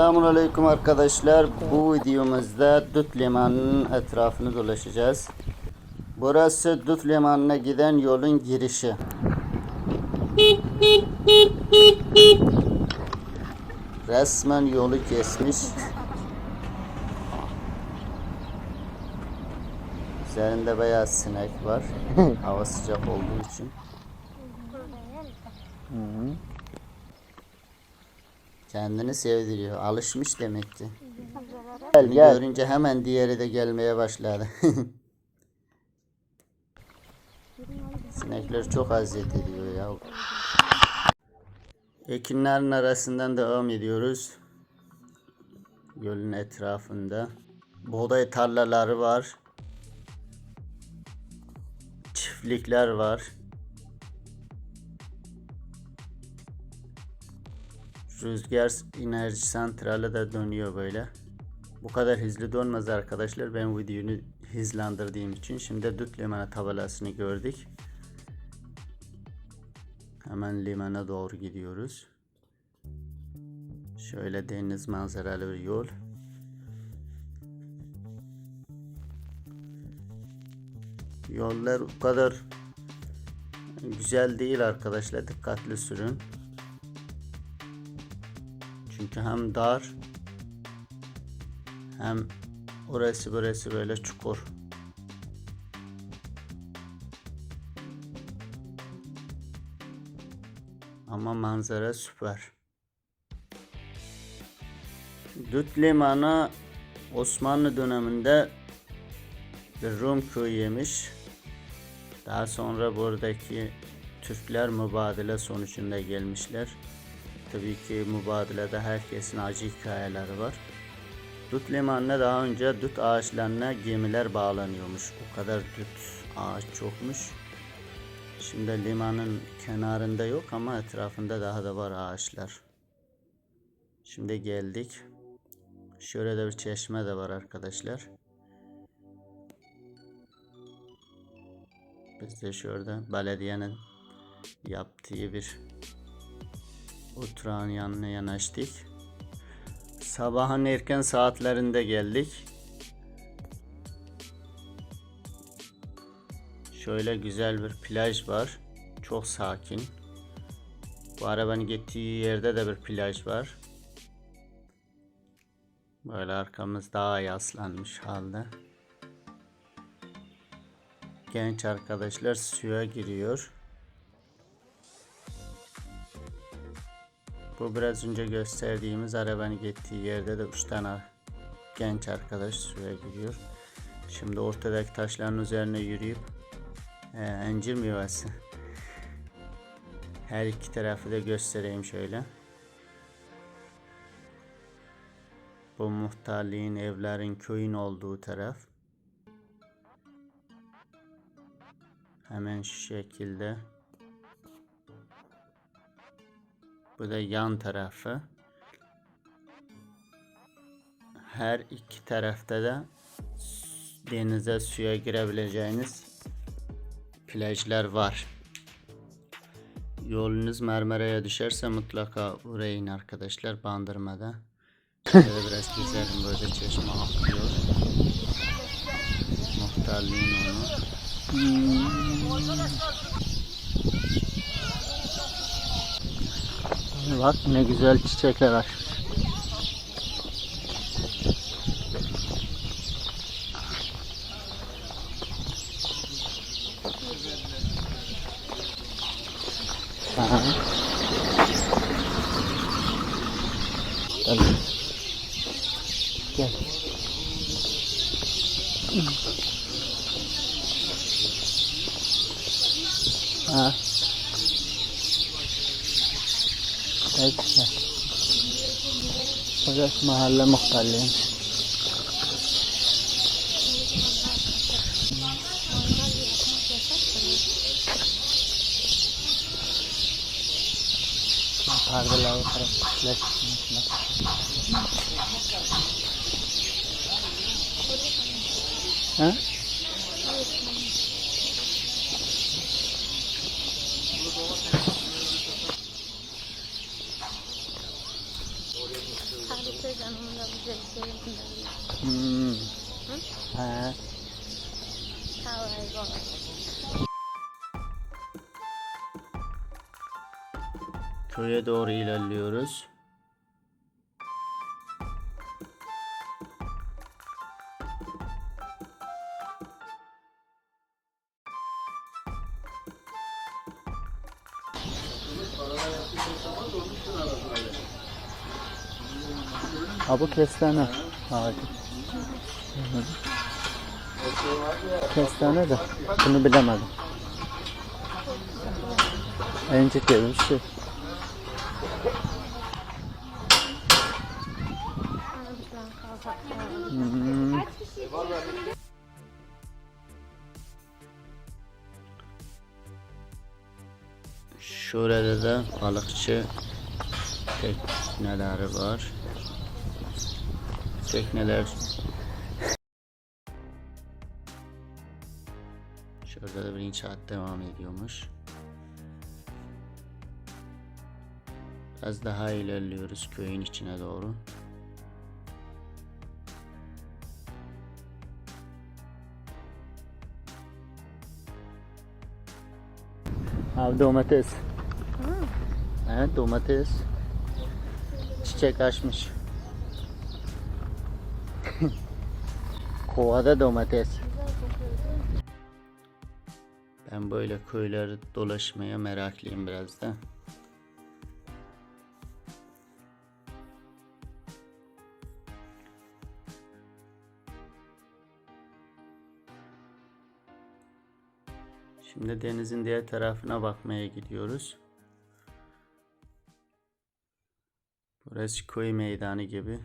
Selamun Aleyküm arkadaşlar. Bu videomuzda Dut Limanı'nın etrafını dolaşacağız. Burası Dut Limanı'na giden yolun girişi. Resmen yolu kesmiş. Üzerinde bayağı sinek var. Hava sıcak olduğu için. Kendini sevdiriyor. Alışmış demek ki. Gel Bunu gel. görünce hemen diğeri de gelmeye başladı. Sinekler çok aziyet ediyor ya. Ekinlerin arasından devam ediyoruz. Gölün etrafında. Buğday tarlaları var. Çiftlikler var. Rüzgar enerji santrali de dönüyor böyle. Bu kadar hızlı dönmez arkadaşlar. Ben videoyu hızlandırdığım için. Şimdi Dut Limanı tabelasını gördük. Hemen limana doğru gidiyoruz. Şöyle deniz manzaralı bir yol. Yollar o kadar güzel değil arkadaşlar. Dikkatli sürün. Çünkü hem dar hem orası burası böyle çukur. Ama manzara süper. Dut Limanı Osmanlı döneminde bir Rum köyüymüş. Daha sonra buradaki Türkler mübadele sonucunda gelmişler. Tabii ki mübadelede herkesin acı hikayeleri var. Dut limanına daha önce dut ağaçlarına gemiler bağlanıyormuş. O kadar dut ağaç çokmuş. Şimdi limanın kenarında yok ama etrafında daha da var ağaçlar. Şimdi geldik. Şöyle de bir çeşme de var arkadaşlar. Biz de şurada belediyenin yaptığı bir oturağın yanına yanaştık. Sabahın erken saatlerinde geldik. Şöyle güzel bir plaj var. Çok sakin. Bu arabanın gittiği yerde de bir plaj var. Böyle arkamız daha yaslanmış halde. Genç arkadaşlar suya giriyor. Bu biraz önce gösterdiğimiz arabanın gittiği yerde de 3 tane genç arkadaş suya giriyor. Şimdi ortadaki taşların üzerine yürüyüp e, incir meyvesi. Her iki tarafı da göstereyim şöyle. Bu muhtarlığın, evlerin, köyün olduğu taraf. Hemen şu şekilde. Bu da yan tarafı. Her iki tarafta da denize suya girebileceğiniz plajlar var. Yolunuz Marmara'ya düşerse mutlaka uğrayın arkadaşlar Bandırma'da. Şöyle biraz gezelim böyle çeşme akıyor. Muhtarlığın onu. Bak ne güzel çiçekler açmış. Evet. güzel. Burası mahalle muhtarlığıymış. Perdeler yukarı. Flash çıkmışlar. Ha? Hmm. He. Köye doğru ilerliyoruz. Ha bu kestane ağacı. Kestane de bunu bilemedim. Encik gibi bir şey. Şurada da balıkçı tekneleri var. Tekneler Şurada da bir inşaat devam ediyormuş. Biraz daha ilerliyoruz köyün içine doğru. Abi domates. Evet domates. Çiçek açmış. Kovada domates. Ben böyle köyleri dolaşmaya meraklıyım biraz da. Şimdi denizin diğer tarafına bakmaya gidiyoruz. Burası köy meydanı gibi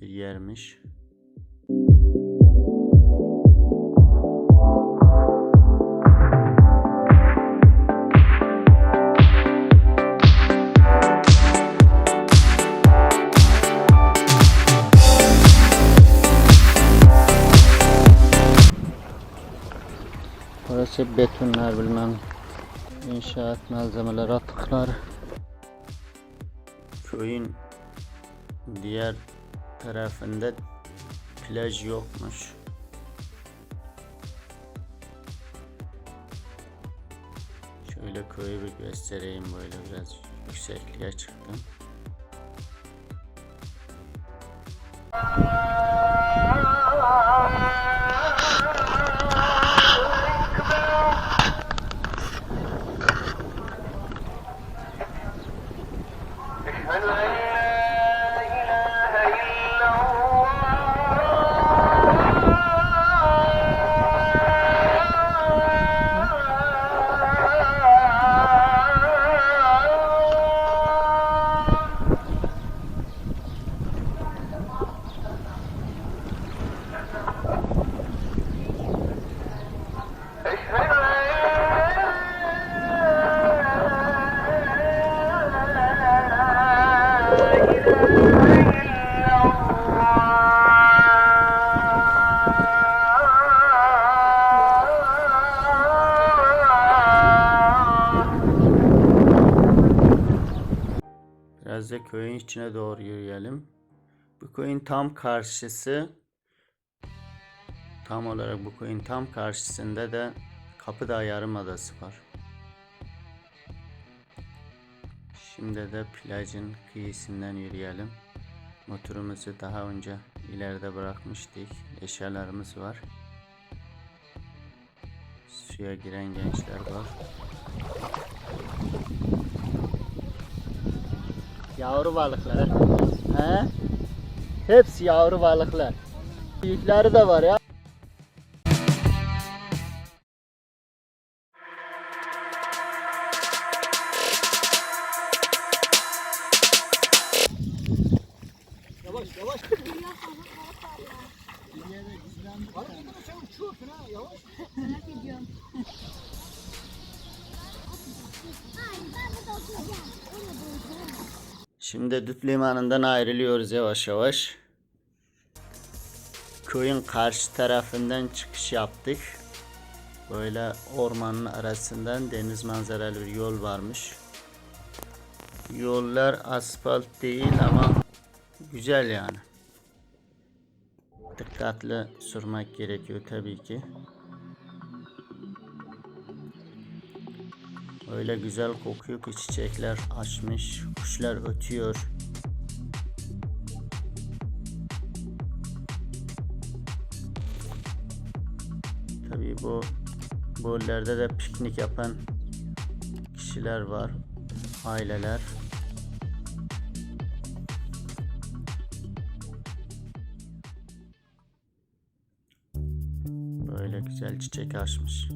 bir yermiş. Burası betonlar bilmem. İnşaat malzemeleri atıkları. Köyün diğer tarafında plaj yokmuş. Şöyle köyü bir göstereyim böyle biraz yüksekliğe çıktım. Biraz da köyün içine doğru yürüyelim. Bu köyün tam karşısı tam olarak bu köyün tam karşısında da Kapıdağ Yarımadası var. Şimdi de plajın kıyısından yürüyelim. Motorumuzu daha önce ileride bırakmıştık. Eşyalarımız var. Suya giren gençler var. Yavru balıklar. He? Hepsi yavru balıklar. Büyükleri de var ya. Şimdi Düt Limanı'ndan ayrılıyoruz yavaş yavaş. Köyün karşı tarafından çıkış yaptık. Böyle ormanın arasından deniz manzaralı bir yol varmış. Yollar asfalt değil ama güzel yani. Dikkatli sürmek gerekiyor tabii ki. Öyle güzel kokuyor ki çiçekler açmış, kuşlar ötüyor. Tabii bu bollerde de piknik yapan kişiler var, aileler. Böyle güzel çiçek açmış.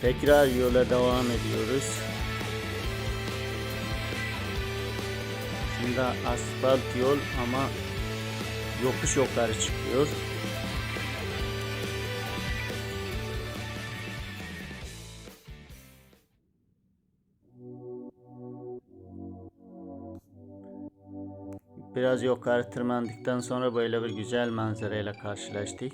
Tekrar yola devam ediyoruz. Şimdi asfalt yol ama yokuş yukarı çıkıyor. Biraz yukarı tırmandıktan sonra böyle bir güzel manzarayla karşılaştık.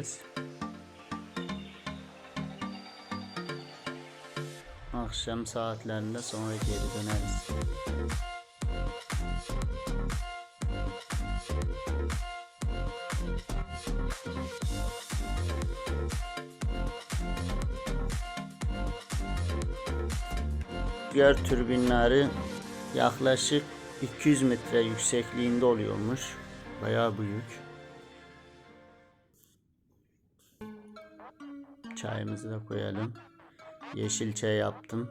Dinleneceğiz. Akşam saatlerinde sonra geri döneriz. Rüzgar türbinleri yaklaşık 200 metre yüksekliğinde oluyormuş. Bayağı büyük. Çayımızı da koyalım. Yeşil çay yaptım.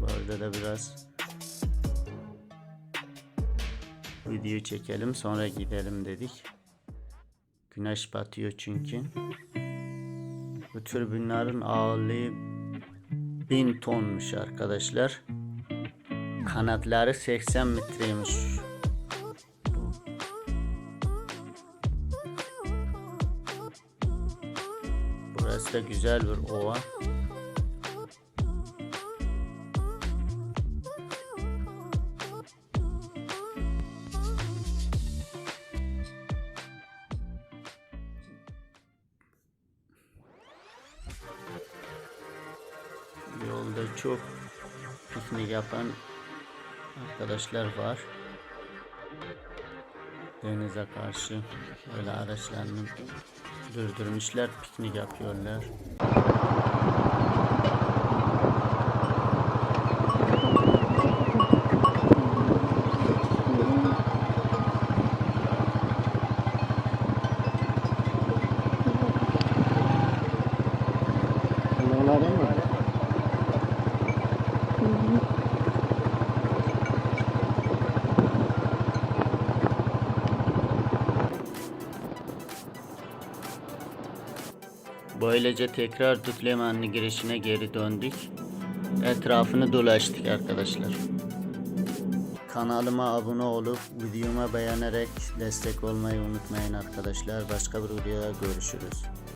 Bu arada da biraz video çekelim sonra gidelim dedik. Güneş batıyor çünkü. Bu türbinlerin ağırlığı 1000 tonmuş arkadaşlar. Kanatları 80 metreymiş. Burası da güzel bir ova. Çok piknik yapan arkadaşlar var. Denize karşı böyle araçlarını durdurmuşlar, piknik yapıyorlar. Böylece tekrar Düklemanlı girişine geri döndük. Etrafını dolaştık arkadaşlar. Kanalıma abone olup videoma beğenerek destek olmayı unutmayın arkadaşlar. Başka bir videoda görüşürüz.